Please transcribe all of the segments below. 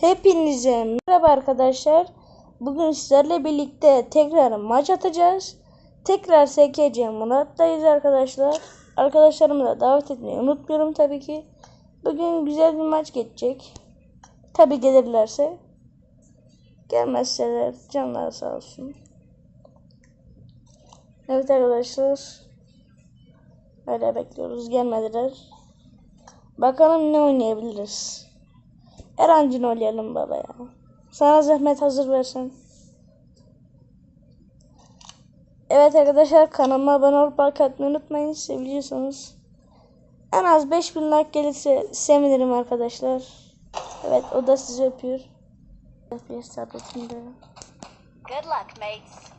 Hepinize merhaba arkadaşlar. Bugün sizlerle birlikte tekrar maç atacağız. Tekrar SKC Murat'tayız arkadaşlar. Arkadaşlarımı da davet etmeyi unutmuyorum tabii ki. Bugün güzel bir maç geçecek. Tabii gelirlerse. Gelmezseler canları sağ olsun. Evet arkadaşlar. Öyle bekliyoruz. Gelmediler. Bakalım ne oynayabiliriz. Erancın oynayalım baba ya. Sana zahmet hazır versen. Evet arkadaşlar kanalıma abone olup like unutmayın. Seviyorsanız. En az 5000 like gelirse sevinirim arkadaşlar. Evet o da sizi öpüyor. Good luck, mates.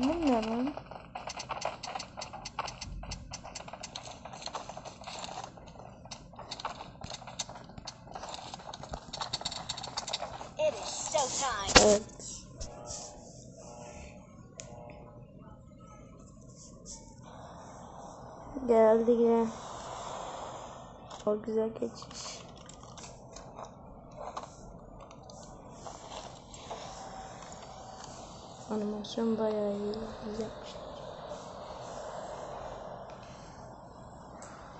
Bilmiyorum. It is showtime. Evet. Geldi yine. O güzel geçiş. Animasyon bayağı iyi. Yapmışlar.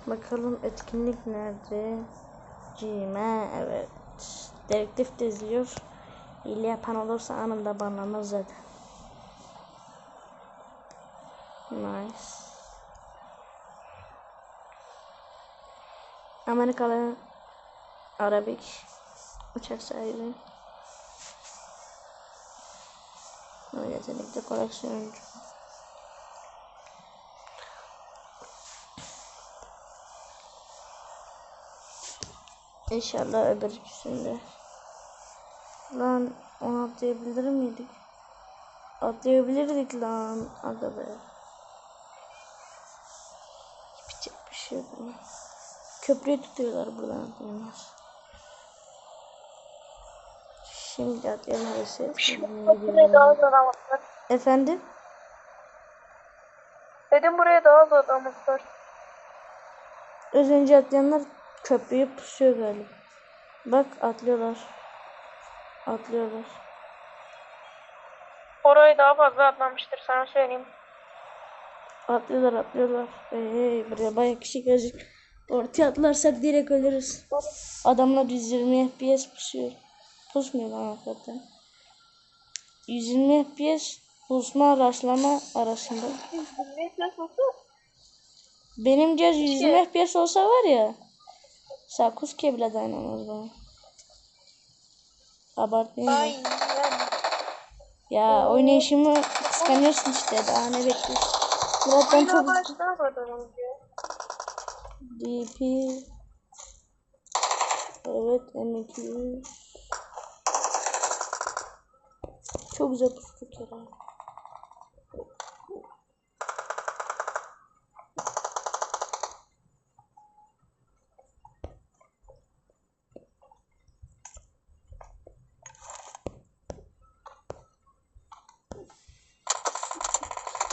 Bakalım etkinlik nerede? Cime evet. Dedektif de izliyor. Hile yapan olursa anında banlanır zaten. Nice. Amerikalı Arabik uçak sahibi. O yetenekli koleksiyoncu. İnşallah öbür ikisinde. Lan onu atlayabilir miydik? Atlayabilirdik lan. Aga be. Yapacak bir şey yok. ama. Köprüyü tutuyorlar buradan atlayamaz. Şimdi adam var. Efendim? Dedim buraya daha az adam var. Az önce atlayanlar köprüyü pusuyor galiba. Bak atlıyorlar. Atlıyorlar. Oraya daha fazla atlamıştır sana söyleyeyim. Atlıyorlar atlıyorlar. Hey, buraya bayağı kişi gelecek. Ortaya atlarsak direkt ölürüz. Adamlar 120 FPS pusuyor. Pusmuyor lan hakikaten. 120 FPS pusma araçlama arasında. Benim cihaz 120 FPS olsa var ya. Sakuz bile dayanamaz bana. Abartmayayım. Ay ya. yani. Ya oynayışımı kıskanıyorsun işte. Daha ne bekliyorsun? Murat ben çok. DP Evet M200 Çok güzel pustuk ya.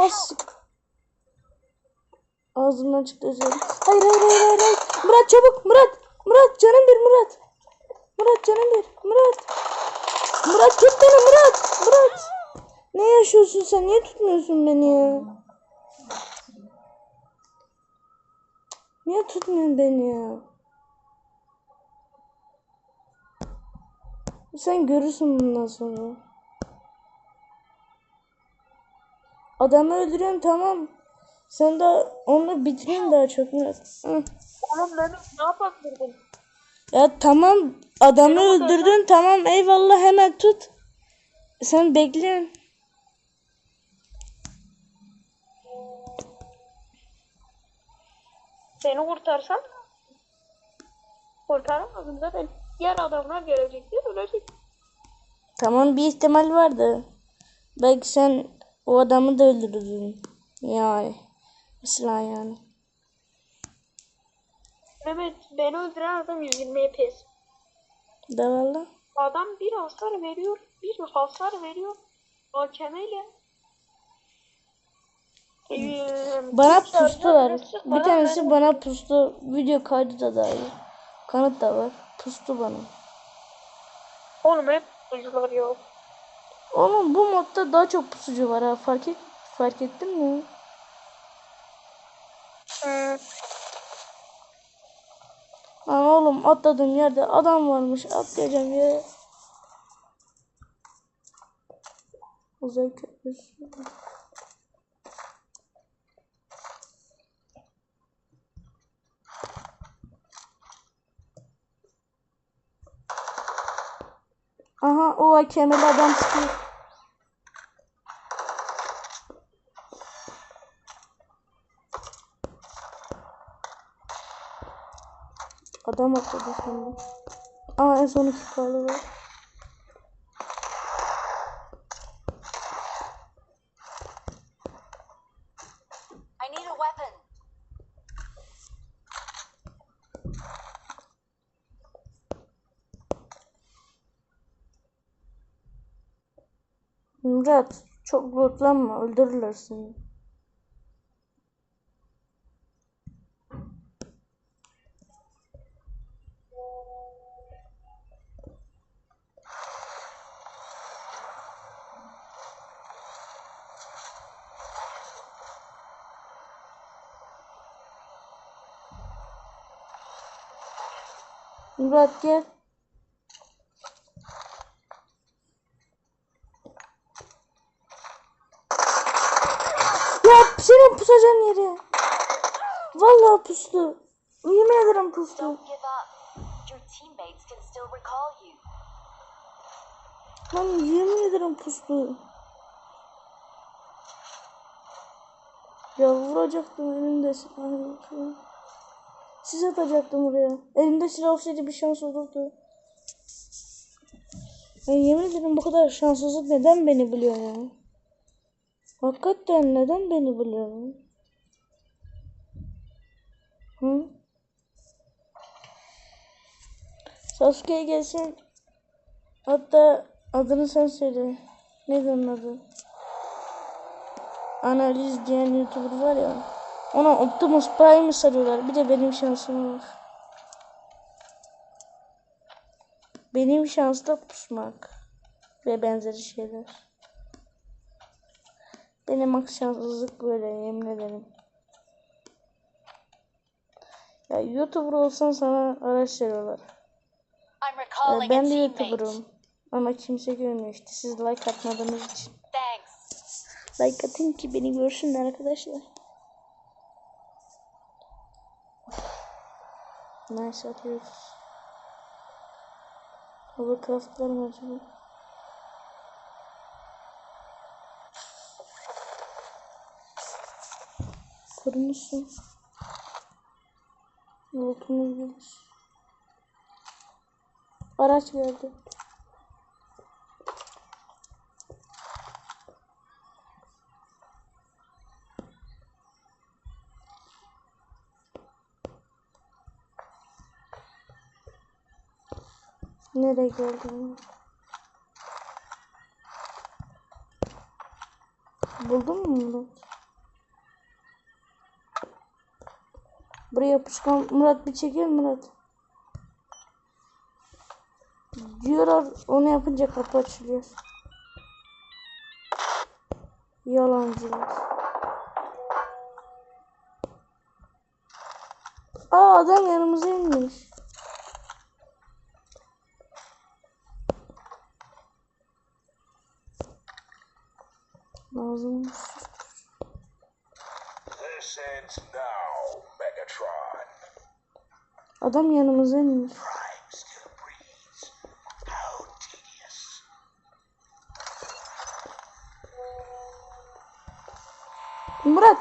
As Ağzımdan çıktı özür. Hayır hayır hayır hayır. hayır. Murat çabuk Murat. Murat canım bir Murat. Murat canım bir. Murat. Murat tut beni Murat. Murat. Ne yaşıyorsun sen? Niye tutmuyorsun beni ya? Niye tutmuyorsun beni ya? Sen görürsün bundan sonra. Adamı öldürüyorum tamam. Sen de onu bitirin daha çok. Hı. Oğlum benim ne yapabilirdim? Ya tamam adamı Benim öldürdün tamam eyvallah hemen tut. Sen bekle. Seni kurtarsam kurtaramadım zaten. Diğer adamlar gelecekti ölecek. Tamam bir ihtimal vardı. Belki sen o adamı da öldürdün. Yani. Mesela yani. Evet beni öldüren adam 120 FPS. Devalla. Adam bir hasar veriyor, bir hasar veriyor. Hakemeyle. Ee, Bana pustular. bir tanesi ver- bana pustu. Video kaydı da dahil. Kanıt da var. Pustu bana. Oğlum hep pusucular ya. Oğlum bu modda daha çok pusucu var ha. Fark et fark ettin mi? Hmm. Lan oğlum atladığım yerde adam varmış. Atlayacağım yere. Uzay köprüsü. Aha o hakemeli adam sıkıyor. Adam atladı sandım. Aa en son iki kaldı var. I need a weapon. Murat çok lootlanma öldürürler seni. Murat gel. Ya senin pusacağın yere. Vallahi pustu. Yemin ederim pustu. Lan yemin ederim pustu. Ya vuracaktım elimde silah yoktu. Siz atacaktım oraya. Elimde silah olsaydı bir şans olurdu. Ya yemin ederim bu kadar şanssızlık neden beni biliyor ya? Hakikaten neden beni biliyor? Hı? Sasuke gelsin. Hatta adını sen söyle. Neydi onun adı? Analiz diyen YouTuber var ya. Ona Optimus Prime'ı sarıyorlar. Bir de benim şansım var. Benim şansla pusmak. Ve benzeri şeyler. Benim max şanssızlık böyle yemin ederim. Ya YouTuber olsan sana araç veriyorlar. A ben de. YouTuber'ım. Ama kimse görmüyor işte. Siz like atmadığınız için. Thanks. Like atın ki beni görsünler arkadaşlar. Nice atıyoruz. Hovercraft var mı acaba? Kurmuşsun. Voltumuz gelir. Araç geldi. Nereye geldi? Buldun mu Murat? Buraya yapışkan Murat bir çekil Murat. Diyorlar onu yapınca kapı açılıyor. Yalancılar. Aa adam yanımıza inmiş. Lazım. Adam yanımıza inmiş. Murat.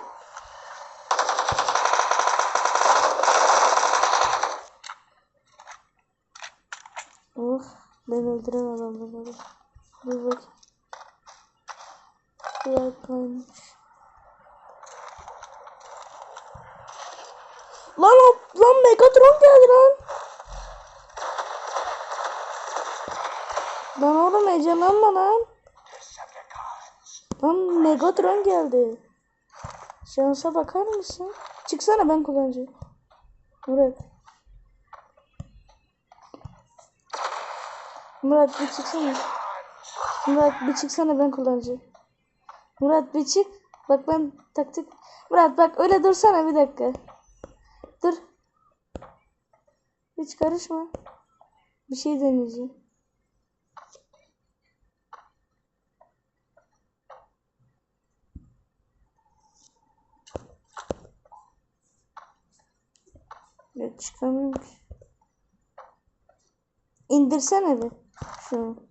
Oh, ben öldüren adamları. Dur Kulaklaymış. Lan o, lan Megatron geldi lan. Lan oğlum heyecanlanma lan. Lan Megatron geldi. Şansa bakar mısın? Çıksana ben kullanacağım. Murat. Murat bir çıksana. Murat bir çıksana ben kullanacağım. Murat bir çık. Bak ben taktik. Murat bak öyle dursana bir dakika. Dur. Hiç karışma. Bir şey deneyeceğim. Ya çıkamıyorum ki. İndirsene bir şunu.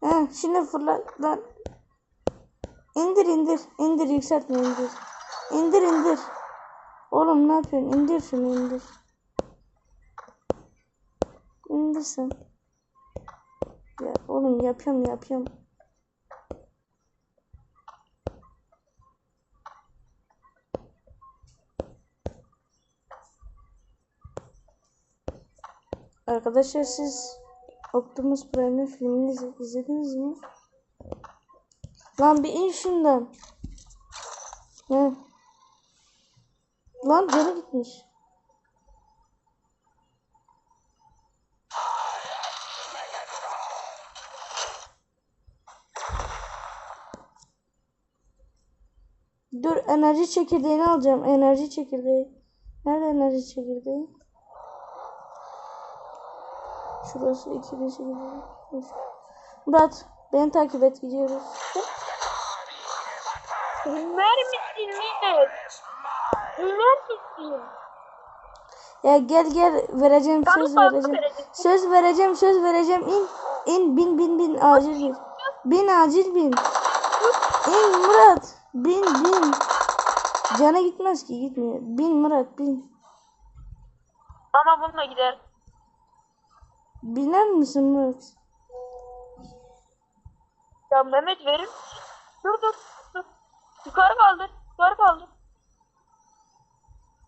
Ha, şimdi fırla lan. İndir indir. İndir yükseltme indir. İndir indir. Oğlum ne yapıyorsun? İndir şunu indir. İndir sen. Ya oğlum yapıyorum yapıyorum. Arkadaşlar siz Optimus Prime'in filmini iz- izlediniz mi? Lan bir in şundan. Hı. Lan canı gitmiş. Dur enerji çekirdeğini alacağım. Enerji çekirdeği. Nerede enerji çekirdeği? Şurası 2008. Murat beni takip et gidiyoruz. Ünler misin? Ya gel gel vereceğim Kanka, söz vereceğim. Söz vereceğim söz vereceğim in in bin bin bin acil bin. Bin acil bin. İn Murat bin bin. Cana gitmez ki gitmiyor. Bin Murat bin. Ama bununla gider. Biner misin Murat? Ya Mehmet verir misin? Dur dur dur. Yukarı kaldır. Yukarı kaldır.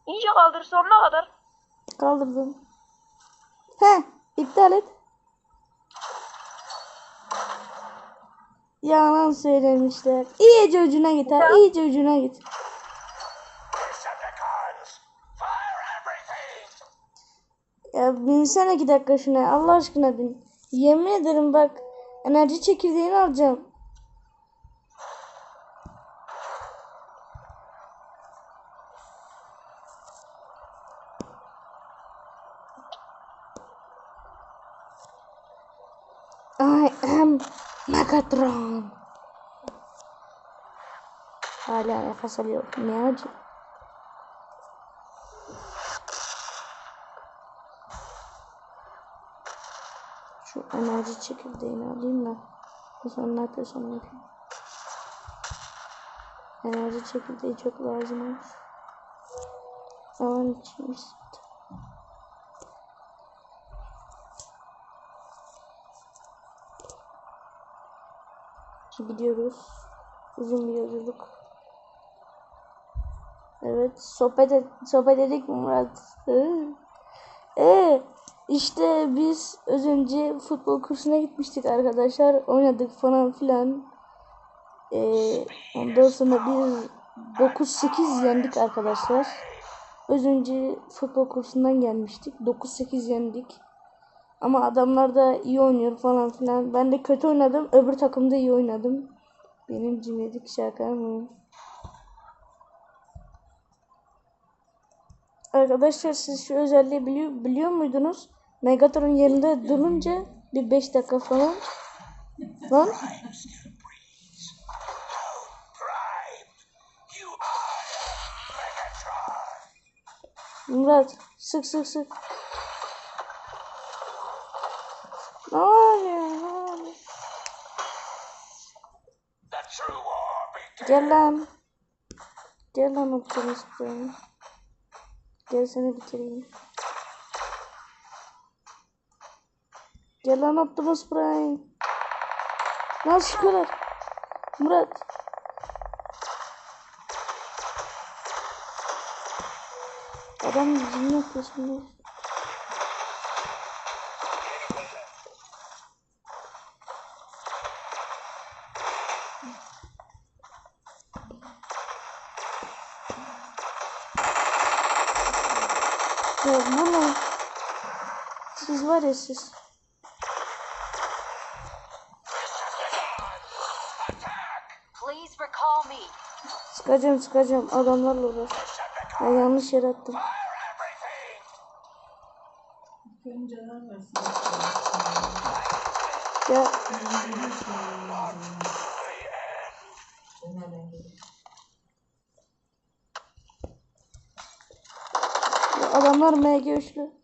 İyice kaldır sonuna kadar. Kaldırdım. He iptal et. Yalan söylemişler. İyice ucuna git ha. iyice ucuna git. Ya binsene iki dakika şuna. Allah aşkına bin. Yemin ederim bak. Enerji çekirdeğini alacağım. I am Megatron. Hala nefes alıyor. Ne acı. Şu enerji çekirdeğini alayım da. Zaman ne yapıyorsam yapayım. Enerji çekirdeği çok lazım olmuş. Aman içimiz. Gidiyoruz. Uzun bir yolculuk. Evet, sohbet et, sohbet edik Murat? Ee, işte biz az önce futbol kursuna gitmiştik arkadaşlar. Oynadık falan filan. Ee, ondan sonra biz 9-8 yendik arkadaşlar. Az önce futbol kursundan gelmiştik. 9-8 yendik. Ama adamlar da iyi oynuyor falan filan. Ben de kötü oynadım. Öbür takımda iyi oynadım. Benim cimrilik şaka mı? Arkadaşlar siz şu özelliği biliyor, biliyor muydunuz? Megatron yerinde durunca bir 5 dakika falan. Lan. Murat sık sık sık. Ne oluyor? Gel lan. Gel lan Optimus Prime. Gel seni bitireyim. Gel lan Optimus Prime. Lan sıkıyorlar. Murat. Adam bizim yapıyorsun. Siz var ya siz. Please recall me. Sıkacağım sıkacağım adamlarla uğraş. Ya yanlış yere attım. Ya Ya adamlar MG üçlü.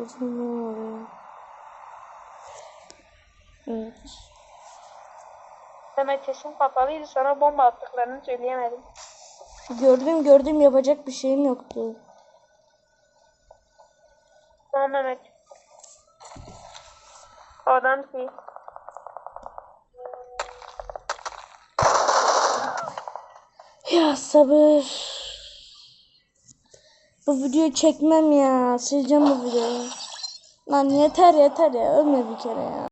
Geleceğim oğlum. Evet. Mehmet sesin kapalıydı sana bomba attıklarını söyleyemedim. Gördüm gördüm yapacak bir şeyim yoktu. Tamam Mehmet. Adam ki. Ya sabır. Bu videoyu çekmem ya. Sileceğim bu videoyu. Lan yeter yeter ya. Ölme bir kere ya.